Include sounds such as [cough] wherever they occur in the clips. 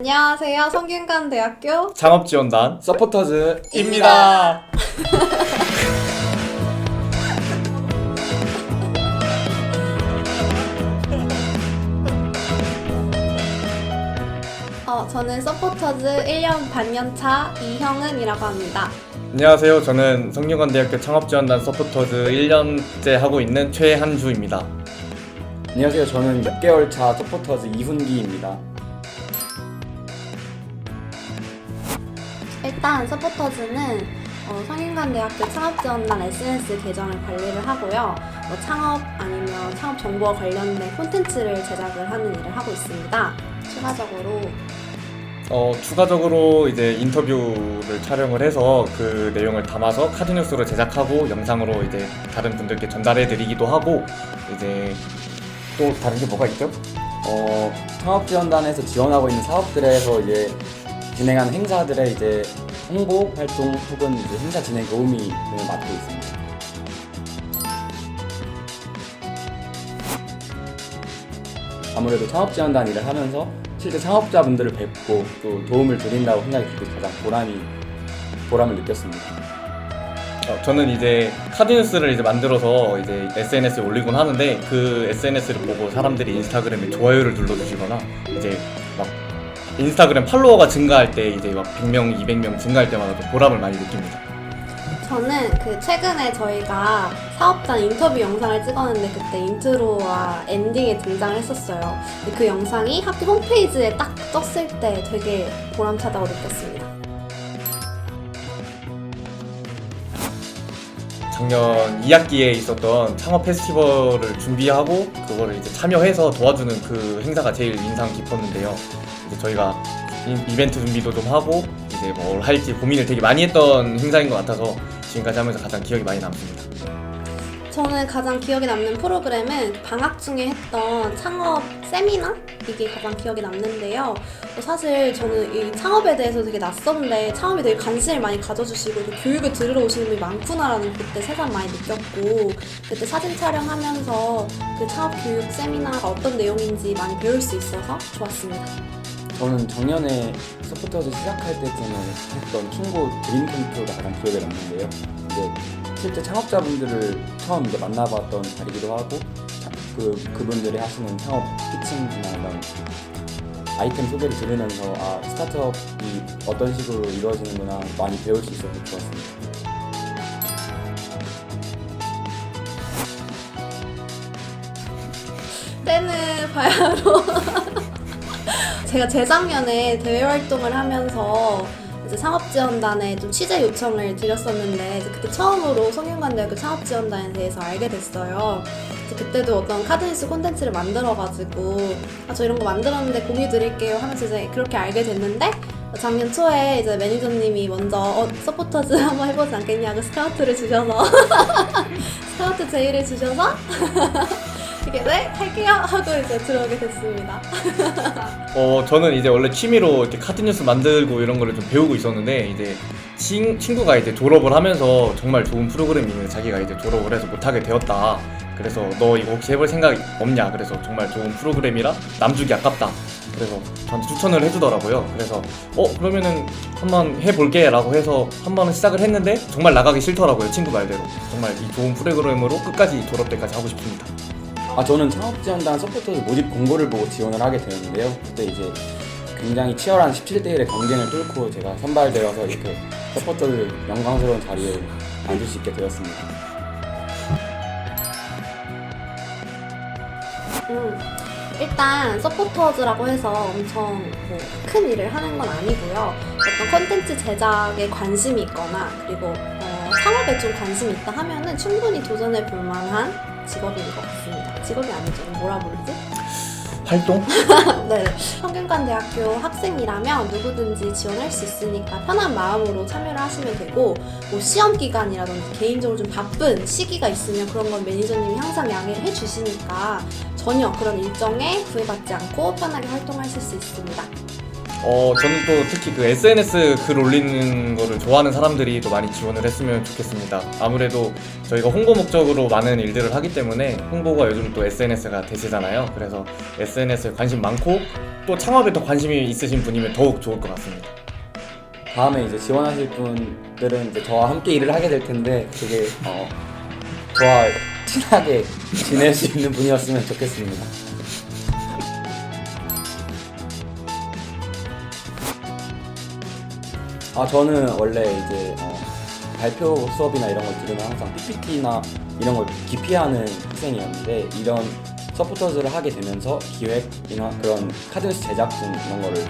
안녕하세요. 성균관대학교 창업지원단 입니다. 어, 저는 서포터즈 1년 반년차 이형은이라고 합니다. 안녕하세요. 저는 성균관대학교 창업지원단 서포터즈 1년째 하고 있는 최한주입니다. 안녕하세요. 저는 6개월 차 서포터즈 이훈기입니다. 일단 서포터즈는 어, 성균관대학교 창업지원단 SNS 계정을 관리를 하고요. 뭐 창업 아니면 창업 정보와 관련된 콘텐츠를 제작을 하는 일을 하고 있습니다. 추가적으로 어, 추가적으로 이제 인터뷰를 촬영을 해서 그 내용을 담아서 카드뉴스로 제작하고 영상으로 이제 다른 분들께 전달해 드리기도 하고 이제 또 다른 게 뭐가 있죠? 어, 창업지원단에서 지원하고 있는 사업들에서 이제 진행하는 행사들의 이제 홍보 활동 혹은 행사 진행 도우미 등을 맡고 있습니다. 아무래도 창업 지원단 일을 하면서 실제 창업자분들을 뵙고 또 도움을 드린다고 생각이 들고 가장 보람이 보람을 느꼈습니다. 어, 저는 이제 카드뉴스를 이제 만들어서 이제 SNS에 올리곤 하는데 그 SNS를 보고 사람들이 인스타그램에 좋아요를 눌러주시거나 이제 막 인스타그램 팔로워가 증가할 때 이제 막 100명, 200명 증가할 때마다 또 보람을 많이 느낍니다. 저는 그 최근에 저희가 사업단 인터뷰 영상을 찍었는데 그때 인트로와 엔딩에 등장을 했었어요. 근데 그 영상이 학교 홈페이지에 딱 떴을 때 되게 보람차다고 느꼈습니다. 작년 2학기에 있었던 창업 페스티벌을 준비하고 그거를 이제 참여해서 도와주는 그 행사가 제일 인상 깊었는데요. 이제 저희가 이- 이벤트 준비도 좀 하고 이제 뭘 할지 고민을 되게 많이 했던 행사인 것 같아서 지금까지 하면서 가장 기억이 많이 남습니다. 저는 가장 기억에 남는 프로그램은 방학 중에 했던 창업 세미나? 이게 가장 기억에 남는데요. 어, 사실 저는 이 창업에 대해서 되게 낯선데 창업에 되게 관심을 많이 가져주시고 또 교육을 들으러 오시는 분이 많구나라는 그때 새삼 많이 느꼈고 그때 사진 촬영하면서 그 창업 교육 세미나가 어떤 내용인지 많이 배울 수 있어서 좋았습니다. 저는 작년에 서포터즈 시작할 때쯤에 했던 충고 드림 캠프가 가장 기억에 남는데요. 이제 실제 창업자분들을 처음 이제 만나봤던 자리기도 하고 자- 그 그분들이 하시는 창업 피칭이나 이런 아이템 소개를 들으면서 아 스타트업이 어떤 식으로 이루어지는구나 많이 배울 수 있어서 좋았습니다. 때는 바야흐로 [laughs] 제가 재작년에 대외 활동을 하면서 이제 창업지원단에 좀 취재 요청을 드렸었는데 그때 처음으로 성균관대학교 창업지원단에 대해서 알게 됐어요. 그때도 어떤 카드뉴스 콘텐츠를 만들어가지고 아, 저 이런 거 만들었는데 공유 드릴게요 하면서 이제 그렇게 알게 됐는데 작년 초에 이제 매니저님이 먼저 어, 서포터즈 [laughs] 한번 해보지 않겠냐고 스카우트를 주셔서 [laughs] 스카우트 제의를 주셔서 [laughs] 이렇게 네 할게요 하고 이제 들어오게 됐습니다. [laughs] 어 저는 이제 원래 취미로 이렇게 카드 뉴스 만들고 이런 거를 좀 배우고 있었는데 이제 친, 친구가 이제 졸업을 하면서 정말 좋은 프로그램이 있는데 자기가 이제 졸업을 해서 못하게 되었다. 그래서 너 이거 혹시 해볼 생각 없냐? 그래서 정말 좋은 프로그램이라 남주기 아깝다. 그래서 저한테 추천을 해주더라고요. 그래서 어 그러면은 한번 해볼게라고 해서 한 번은 시작을 했는데 정말 나가기 싫더라고요. 친구 말대로 정말 이 좋은 프로그램으로 끝까지 졸업 때까지 하고 싶습니다. 아 저는 창업 지원단 서포터즈 모집 공고를 보고 지원을 하게 되었는데요. 그때 이제 굉장히 치열한 17대 1의 경쟁을 뚫고 제가 선발되어서 이렇게 서포터즈 영광스러운 자리에 앉을 수 있게 되었습니다. 음, 일단 서포터즈라고 해서 엄청 뭐 큰 일을 하는 건 아니고요. 어떤 컨텐츠 제작에 관심이 있거나 그리고 어, 창업에 좀 관심이 있다 하면은 충분히 도전해 볼 만한 직업인 것 같습니다. 직업이 아니죠. 뭐라 부르지? 활동? [laughs] 네, 성균관대학교 학생이라면 누구든지 지원할 수 있으니까 편한 마음으로 참여를 하시면 되고 뭐 시험 기간이라든지 개인적으로 좀 바쁜 시기가 있으면 그런 건 매니저님이 항상 양해를 해주시니까 전혀 그런 일정에 구애받지 않고 편하게 활동하실 수 있습니다. 어, 저는 또 특히 그 SNS 글 올리는 거를 좋아하는 사람들이 또 많이 지원을 했으면 좋겠습니다. 아무래도 저희가 홍보 목적으로 많은 일들을 하기 때문에 홍보가 요즘 또 SNS가 대세잖아요. 그래서 SNS에 관심 많고 또 창업에 더 관심이 있으신 분이면 더욱 좋을 것 같습니다. 다음에 이제 지원하실 분들은 이제 저와 함께 일을 하게 될 텐데 되게 어, 저와 친하게 지낼 수 있는 분이었으면 좋겠습니다. 아 저는 원래 이제 어, 발표 수업이나 이런 걸 들으면 항상 PPT나 이런 걸 기피하는 학생이었는데 이런 서포터즈를 하게 되면서 기획이나 그런 카드뉴스 제작 등 이런 거를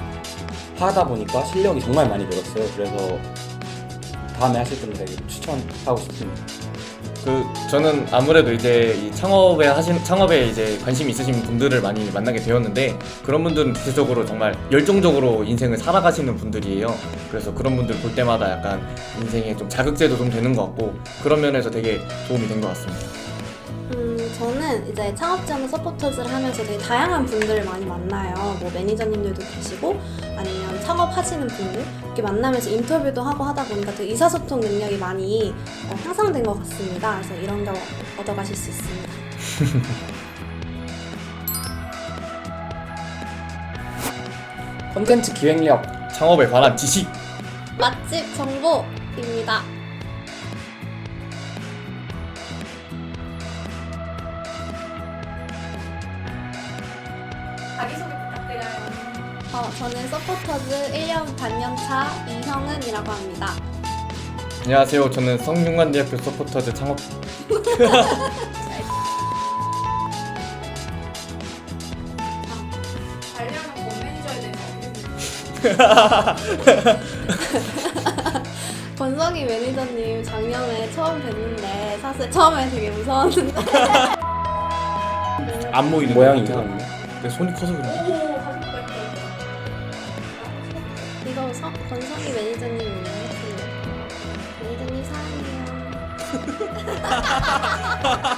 하다 보니까 실력이 정말 많이 늘었어요. 그래서 다음에 하실 분들에게 추천하고 싶습니다. 그 저는 아무래도 이제 이 창업에 하신 창업에 이제 관심 있으신 분들을 많이 만나게 되었는데 그런 분들은 대체적으로 정말 열정적으로 인생을 살아가시는 분들이에요. 그래서 그런 분들 볼 때마다 약간 인생에 좀 자극제도 좀 되는 것 같고 그런 면에서 되게 도움이 된 것 같습니다. 음, 저는 이제 창업자는 서포터즈를 하면서 되게 다양한 분들을 많이 만나요. 뭐 매니저님들도 계시고 아니면 창업하시는 분들 이렇게 만나면서 인터뷰도 하고 하다 보니까 되게 의사소통 능력이 많이 어, 향상된 것 같습니다. 그래서 이런 거 얻어가실 수 있습니다. [laughs] 콘텐츠 기획력 창업에 관한 지식 맛집 정보입니다. 자기소개 부탁드려요. 어, 저는 서포터즈 1년 반년차 이형은이라고 합니다. 안녕하세요. 저는 성균관대학교 서포터즈 창업 관련한 본 매니저에 대해서 어떻게 생각하세요? 권석희 매니저님 작년에 처음 뵀는데 사실 처음에 되게 무서웠는데 안 보이는 모양이 근 데 손이 커서 그래. 이거 서, 권석희 매니저님이에요. 매니저님 사랑해요. [laughs]